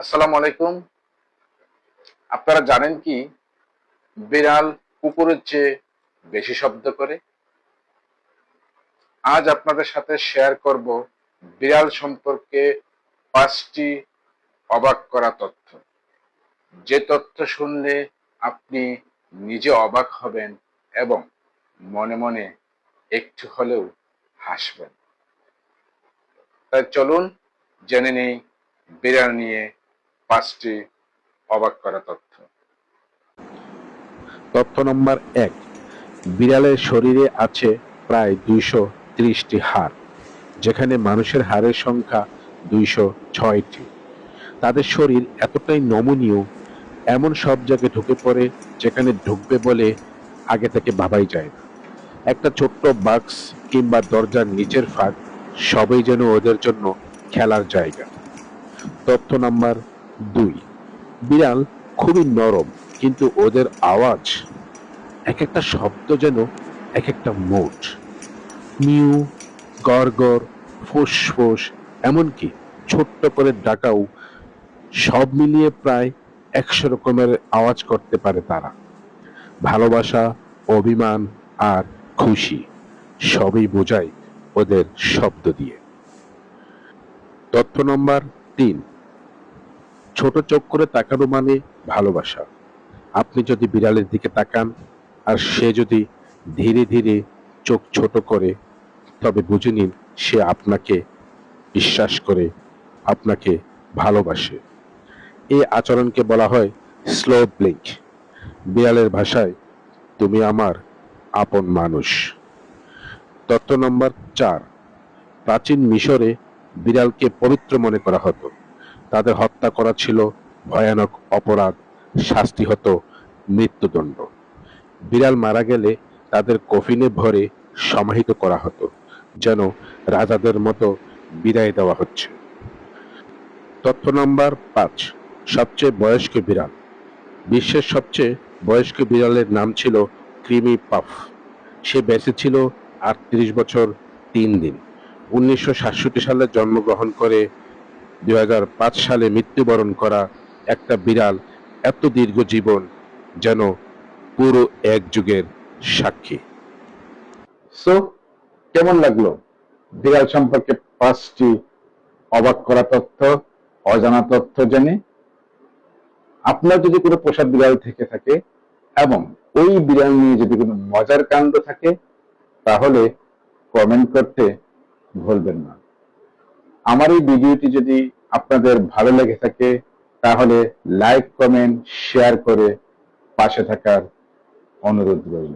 আসসালামু আলাইকুম। আপনারা জানেন কি, বিড়াল কুকুরের চেয়ে বেশি শব্দ করে। আজ আপনাদের সাথে শেয়ার করব বিড়াল সম্পর্কে পাঁচটি অবাক করা তথ্য। যে তথ্য শুনলে আপনি নিজে অবাক হবেন এবং মনে মনে একটু হলেও হাসবেন। তাই চলুন জেনে নেই বিড়াল নিয়ে পাঁচটি অবাক করা তথ্য। তথ্য নম্বর এক, বিড়ালের শরীরে আছে প্রায় দুইশো ত্রিশটি হাড়, যেখানে মানুষের হাড়ের সংখ্যা দুইশো ছয়টি। তাদের শরীর এতটাই নমনীয়, এমন সব জায়গায় ঢুকে পড়ে যেখানে ঢুকবে বলে আগে থেকে ভাবাই যায় না। একটা ছোট্ট বাক্স কিংবা দরজার নিচের ফাঁক সবই যেন ওদের জন্য খেলার জায়গা। তথ্য নাম্বার দুই। বিড়াল খুবই নরম, কিন্তু ওদের আওয়াজ এক একটা শব্দ যেন এক একটা মোট। মিউ গড় ফোস ফোস এমনকি ছোট্ট করে ডাকাও সব মিলিয়ে প্রায় একশো রকমের আওয়াজ করতে পারে তারা। ভালোবাসা, অভিমান আর খুশি, সবই বোঝায় ওদের শব্দ দিয়ে। তথ্য নম্বর তিন। ছোট চোখ করে তাকানো মানে ভালোবাসা। আপনি যদি বিড়ালের দিকে তাকান, আর সে যদি ধীরে ধীরে চোখ ছোট করে, তবে বুঝে নিন সে আপনাকে বিশ্বাস করে, আপনাকে ভালোবাসে। এই আচরণকে বলা হয় স্লো ব্লিঙ্ক বিড়ালের ভাষায়, তুমি আমার আপন মানুষ। তথ্য নম্বর চার। প্রাচীন মিশরে বিড়ালকে পবিত্র মনে করা হতো। তাদের হত্যা করা ছিল ভয়ানক অপরাধ শাস্তি হতো মৃত্যুদণ্ড। বিড়াল মারা গেলে তাদের কফিনে ভরে সমাহিত করা হতো, যেন রাজাদের মতো বিদায় দেওয়া হচ্ছে। তথ্য নম্বর পাঁচ, সবচেয়ে বয়স্ক বিড়াল। বিশ্বের সবচেয়ে বয়স্ক বিড়ালের নাম ছিল ক্রিমি পাফ। সে বেঁচে ছিল আটত্রিশ বছর তিন দিন। উনিশশো সাতষট্টি সালে জন্মগ্রহণ করে দুই সালে মৃত্যুবরণ করা একটা বিড়াল এত দীর্ঘ জীবন যেন পুরো এক যুগের সাক্ষী। সো কেমন লাগল? বিড়াল সম্পর্কে পাঁচটি অবাক করা তথ্য, অজানা তথ্য জেনে। আপনার যদি কোনো পোষা বিড়াল থেকে থাকে এবং ওই বিড়াল নিয়ে যদি কোনো মজার কাণ্ড থাকে, তাহলে কমেন্ট করতে ভুলবেন না। আমার এই ভিডিওটি যদি আপনাদের ভালো লেগে থাকে, তাহলে লাইক কমেন্ট শেয়ার করে পাশে থাকার অনুরোধ রইল।